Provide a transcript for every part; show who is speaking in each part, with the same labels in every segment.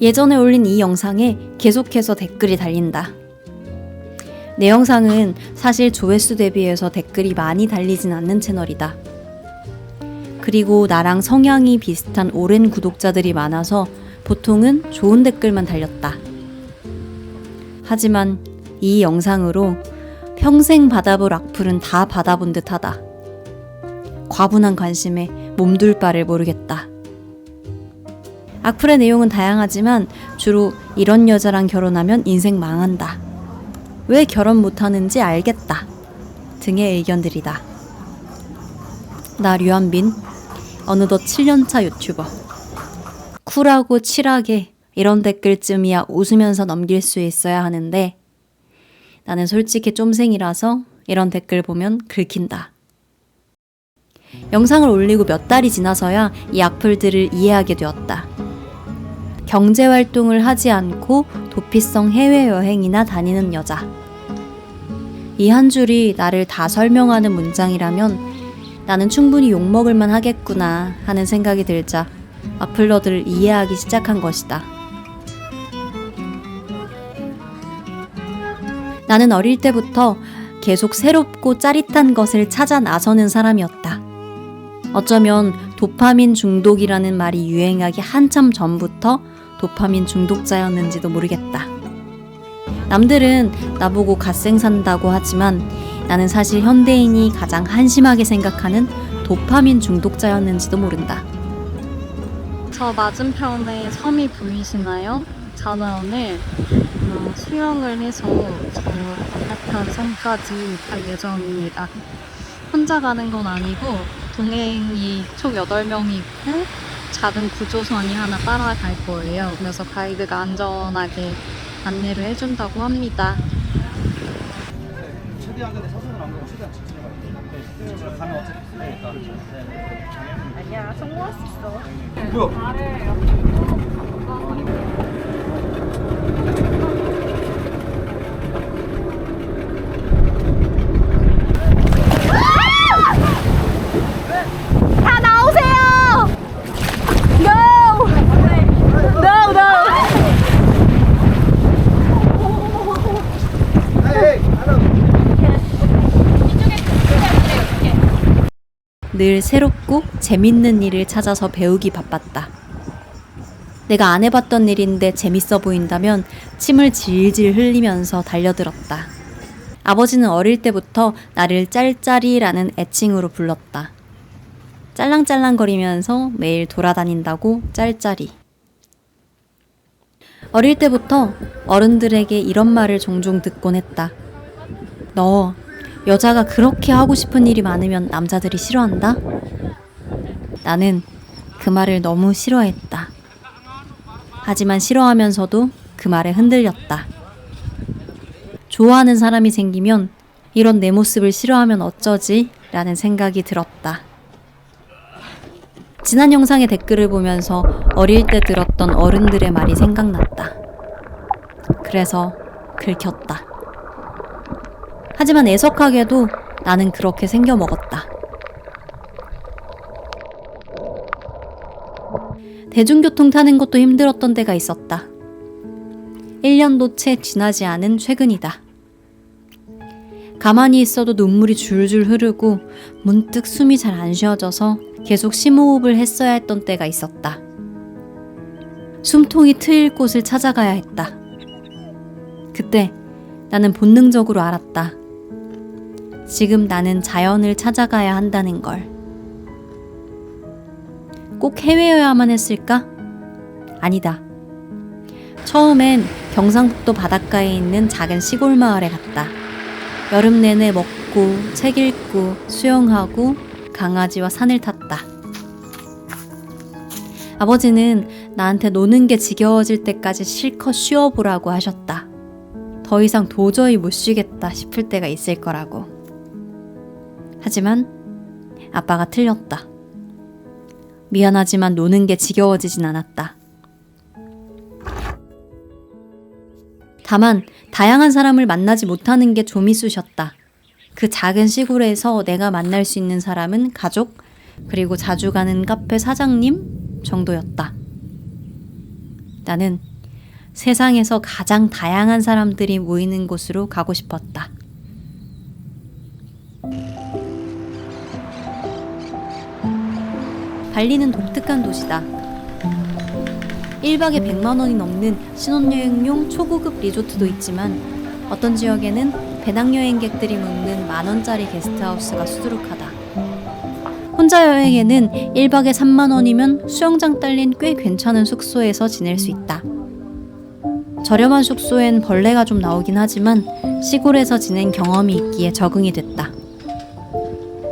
Speaker 1: 예전에 올린 이 영상에 계속해서 댓글이 달린다. 내 영상은 사실 조회수 대비해서 댓글이 많이 달리진 않는 채널이다. 그리고 나랑 성향이 비슷한 오랜 구독자들이 많아서 보통은 좋은 댓글만 달렸다. 하지만 이 영상으로 평생 받아볼 악플은 다 받아본 듯 하다. 과분한 관심에 몸둘 바를 모르겠다. 악플의 내용은 다양하지만 주로 이런 여자랑 결혼하면 인생 망한다. 왜 결혼 못하는지 알겠다. 등의 의견들이다. 나 류한빈, 어느덧 7년차 유튜버. 쿨하고 칠하게 이런 댓글쯤이야 웃으면서 넘길 수 있어야 하는데 나는 솔직히 쫌생이라서 이런 댓글 보면 긁힌다. 영상을 올리고 몇 달이 지나서야 이 악플들을 이해하게 되었다. 경제 활동을 하지 않고 도피성 해외 여행이나 다니는 여자. 이 한 줄이 나를 다 설명하는 문장이라면 나는 충분히 욕먹을만 하겠구나 하는 생각이 들자 악플러들을 이해하기 시작한 것이다. 나는 어릴 때부터 계속 새롭고 짜릿한 것을 찾아 나서는 사람이었다. 어쩌면 도파민 중독이라는 말이 유행하기 한참 전부터 도파민 중독자였는지도 모르겠다. 남들은 나보고 갓생 산다고 하지만 나는 사실 현대인이 가장 한심하게 생각하는 도파민 중독자였는지도 모른다.
Speaker 2: 저 맞은편에 섬이 보이시나요? 저는 오늘 어, 수영을 해서 저 반대편 섬까지 갈 예정입니다. 혼자 가는 건 아니고 동행이 총 8명이 있고 작은 구조선이 하나 따라갈 거예요. 그래서 가이드가 안전하게 안내를 해준다고 합니다.
Speaker 3: 아니야 성공할 수 있어.
Speaker 4: 뭐야?
Speaker 3: 다 나오세요. No. No no.
Speaker 1: 늘 새롭고 재밌는 일을 찾아서 배우기 바빴다. 내가 안 해봤던 일인데 재밌어 보인다면 침을 질질 흘리면서 달려들었다. 아버지는 어릴 때부터 나를 짤짤이라는 애칭으로 불렀다. 짤랑짤랑거리면서 매일 돌아다닌다고 짤짤이. 어릴 때부터 어른들에게 이런 말을 종종 듣곤 했다. 너 여자가 그렇게 하고 싶은 일이 많으면 남자들이 싫어한다? 나는 그 말을 너무 싫어했다. 하지만 싫어하면서도 그 말에 흔들렸다. 좋아하는 사람이 생기면 이런 내 모습을 싫어하면 어쩌지? 라는 생각이 들었다. 지난 영상의 댓글을 보면서 어릴 때 들었던 어른들의 말이 생각났다. 그래서 긁혔다. 하지만 애석하게도 나는 그렇게 생겨 먹었다. 대중교통 타는 것도 힘들었던 때가 있었다. 1년도 채 지나지 않은 최근이다. 가만히 있어도 눈물이 줄줄 흐르고 문득 숨이 잘 안 쉬어져서 계속 심호흡을 했어야 했던 때가 있었다. 숨통이 트일 곳을 찾아가야 했다. 그때 나는 본능적으로 알았다. 지금 나는 자연을 찾아가야 한다는 걸. 꼭 해외여야만 했을까? 아니다. 처음엔 경상북도 바닷가에 있는 작은 시골 마을에 갔다. 여름 내내 먹고, 책 읽고, 수영하고, 강아지와 산을 탔다. 아버지는 나한테 노는 게 지겨워질 때까지 실컷 쉬어보라고 하셨다. 더 이상 도저히 못 쉬겠다 싶을 때가 있을 거라고. 하지만 아빠가 틀렸다. 미안하지만 노는 게 지겨워지진 않았다. 다만 다양한 사람을 만나지 못하는 게좀 있으셨다. 그 작은 시골에서 내가 만날 수 있는 사람은 가족, 그리고 자주 가는 카페 사장님 정도였다. 나는 세상에서 가장 다양한 사람들이 모이는 곳으로 가고 싶었다. 발리는 독특한 도시다. 1박에 100만 원이 넘는 신혼여행용 초고급 리조트도 있지만 어떤 지역에는 배낭여행객들이 묵는 만 원짜리 게스트하우스가 수두룩하다. 혼자 여행에는 1박에 3만 원이면 수영장 딸린 꽤 괜찮은 숙소에서 지낼 수 있다. 저렴한 숙소엔 벌레가 좀 나오긴 하지만 시골에서 지낸 경험이 있기에 적응이 됐다.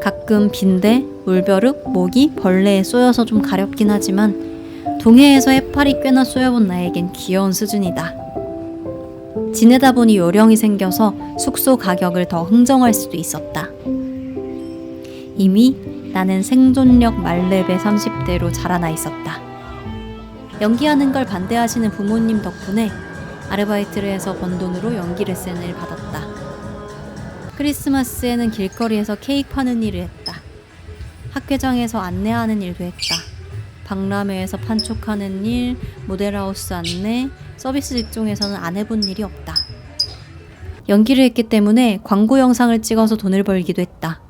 Speaker 1: 가끔 빈대, 물벼룩, 모기, 벌레에 쏘여서 좀 가렵긴 하지만 동해에서 해파리 꽤나 쏘여본 나에겐 귀여운 수준이다. 지내다 보니 요령이 생겨서 숙소 가격을 더 흥정할 수도 있었다. 이미 나는 생존력 말렙의 30대로 자라나 있었다. 연기하는 걸 반대하시는 부모님 덕분에 아르바이트를 해서 번 돈으로 연기 레슨을 받았다. 크리스마스에는 길거리에서 케이크 파는 일을 했다. 학회장에서 안내하는 일도 했다. 박람회에서 판촉하는 일, 모델하우스 안내, 서비스 직종에서는 안 해본 일이 없다. 연기를 했기 때문에 광고 영상을 찍어서 돈을 벌기도 했다.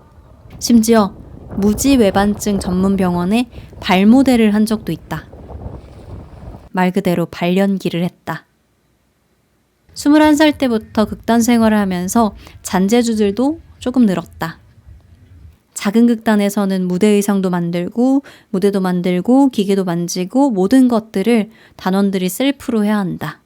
Speaker 1: 심지어 무지 외반증 전문 병원에 발 모델을 한 적도 있다. 말 그대로 발연기를 했다. 21살 때부터 극단 생활을 하면서 잔재주들도 조금 늘었다. 작은 극단에서는 무대 의상도 만들고, 무대도 만들고, 기계도 만지고, 모든 것들을 단원들이 셀프로 해야 한다.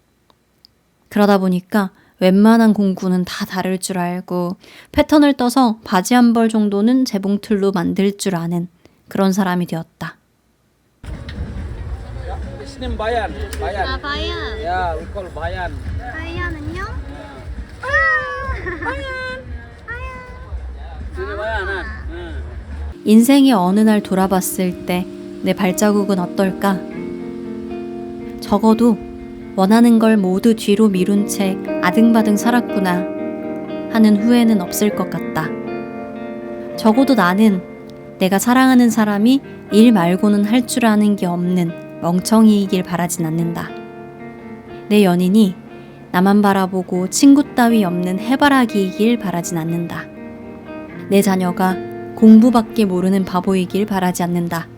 Speaker 1: 그러다 보니까 웬만한 공구는 다 다룰 줄 알고, 패턴을 떠서 바지 한 벌 정도는 재봉틀로 만들 줄 아는 그런 사람이 되었다.
Speaker 4: Name Bayan. Bayan.
Speaker 2: 아, 바이안.
Speaker 4: Yeah, we call Bayan.
Speaker 3: 바이안은요?
Speaker 4: Sini
Speaker 1: 인생의 어느 날 돌아봤을 때 내 발자국은 어떨까? 적어도 원하는 걸 모두 뒤로 미룬 채 아등바등 살았구나 하는 후회는 없을 것 같다. 적어도 나는 내가 사랑하는 사람이 일 말고는 할 줄 아는 게 없는 멍청이이길 바라진 않는다. 내 연인이 나만 바라보고 친구 따위 없는 해바라기이길 바라진 않는다. 내 자녀가 공부밖에 모르는 바보이길 바라지 않는다.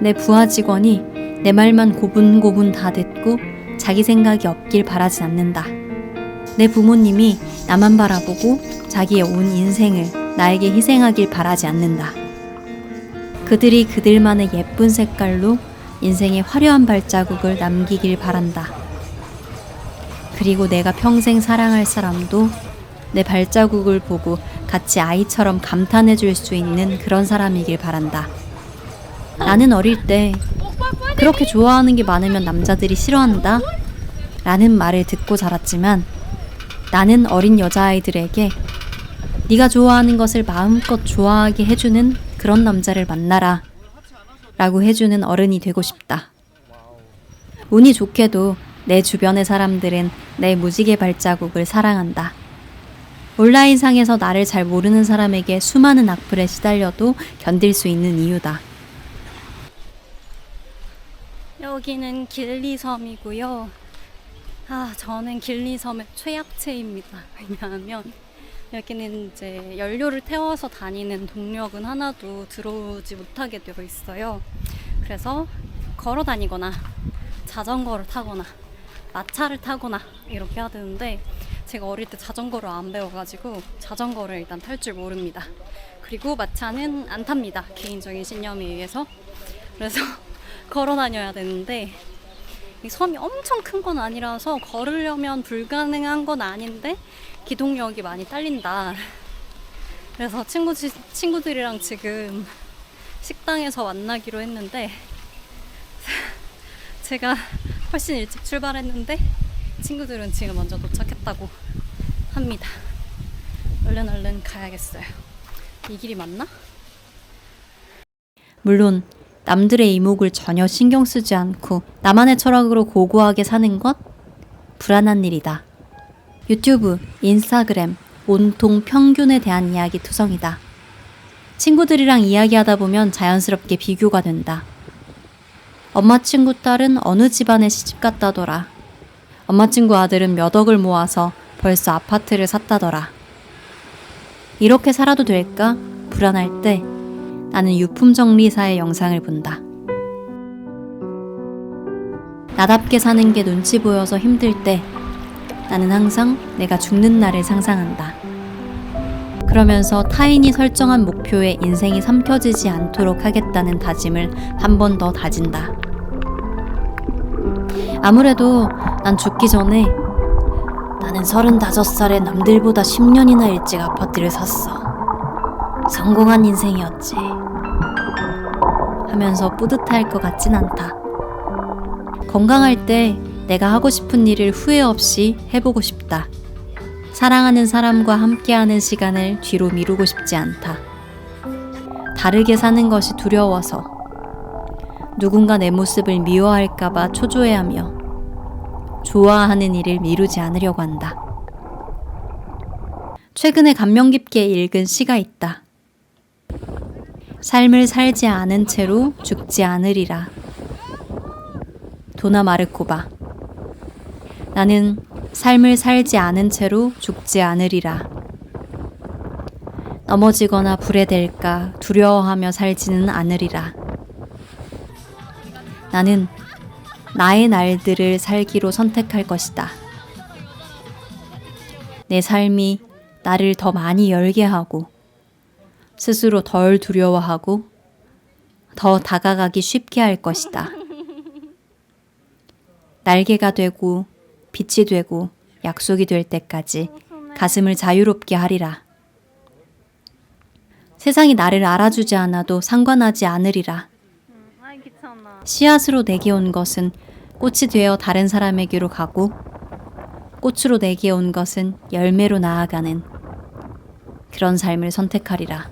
Speaker 1: 내 부하 직원이 내 말만 고분고분 다 듣고 자기 생각이 없길 바라진 않는다. 내 부모님이 나만 바라보고 자기의 온 인생을 나에게 희생하길 바라지 않는다. 그들이 그들만의 예쁜 색깔로 인생의 화려한 발자국을 남기길 바란다. 그리고 내가 평생 사랑할 사람도 내 발자국을 보고 같이 아이처럼 감탄해 줄 수 있는 그런 사람이길 바란다. 나는 어릴 때 그렇게 좋아하는 게 많으면 남자들이 싫어한다. 라는 말을 듣고 자랐지만 나는 어린 여자아이들에게 네가 좋아하는 것을 마음껏 좋아하게 해주는 그런 남자를 만나라. 라고 해주는 어른이 되고 싶다. 운이 좋게도 내 주변의 사람들은 내 무지개 발자국을 사랑한다. 온라인상에서 나를 잘 모르는 사람에게 수많은 악플에 시달려도 견딜 수 있는 이유다. 여기는 길리섬이고요. 아, 저는 길리섬의 최약체입니다. 왜냐하면 여기는 이제 연료를 태워서 다니는 동력은 하나도 들어오지 못하게 되어 있어요. 그래서 걸어 다니거나 자전거를 타거나 마차를 타거나 이렇게 되는데 제가 어릴 때 자전거를 안 배워가지고 자전거를 일단 탈 줄 모릅니다. 그리고 마차는 안 탑니다. 개인적인 신념에 의해서. 그래서 걸어 다녀야 되는데 이 섬이 엄청 큰 건 아니라서 걸으려면 불가능한 건 아닌데 기동력이 많이 딸린다. 그래서 친구, 친구들이랑 지금 식당에서 만나기로 했는데 제가 훨씬 일찍 출발했는데 친구들은 지금 먼저 도착했다고 합니다. 얼른 얼른 가야겠어요. 이 길이 맞나? 물론 남들의 이목을 전혀 신경 쓰지 않고 나만의 철학으로 고고하게 사는 것 불안한 일이다. 유튜브, 인스타그램 온통 평균에 대한 이야기 투성이다. 친구들이랑 이야기하다 보면 자연스럽게 비교가 된다. 엄마 친구 딸은 어느 집안에 시집 갔다더라. 엄마 친구 아들은 몇 억을 모아서 벌써 아파트를 샀다더라. 이렇게 살아도 될까? 불안할 때 나는 유품 정리사의 영상을 본다. 나답게 사는 게 눈치 보여서 힘들 때 나는 항상 내가 죽는 날을 상상한다. 그러면서 타인이 설정한 목표에 인생이 삼켜지지 않도록 하겠다는 다짐을 한 번 더 다진다. 아무래도 난 죽기 전에 나는 35살에 남들보다 10년이나 일찍 아파트를 샀어. 성공한 인생이었지. 하면서 뿌듯할 것 같진 않다. 건강할 때 내가 하고 싶은 일을 후회 없이 해보고 싶다. 사랑하는 사람과 함께하는 시간을 뒤로 미루고 싶지 않다. 다르게 사는 것이 두려워서 누군가 내 모습을 미워할까봐 초조해하며 좋아하는 일을 미루지 않으려고 한다. 최근에 감명 깊게 읽은 시가 있다. 삶을 살지 않은 채로 죽지 않으리라. 도나 마르코바. 나는 삶을 살지 않은 채로 죽지 않으리라. 넘어지거나 불에 댈까 두려워하며 살지는 않으리라. 나는 나의 날들을 살기로 선택할 것이다. 내 삶이 나를 더 많이 열게 하고, 스스로 덜 두려워하고, 더 다가가기 쉽게 할 것이다. 날개가 되고, 빛이 되고, 약속이 될 때까지 가슴을 자유롭게 하리라. 세상이 나를 알아주지 않아도 상관하지 않으리라.
Speaker 2: 귀찮아.
Speaker 1: 씨앗으로 내게 온 것은 꽃이 되어 다른 사람에게로 가고 꽃으로 내게 온 것은 열매로 나아가는 그런 삶을 선택하리라.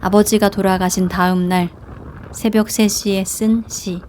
Speaker 1: 아버지가 돌아가신 다음 날 새벽 3시에 쓴 시.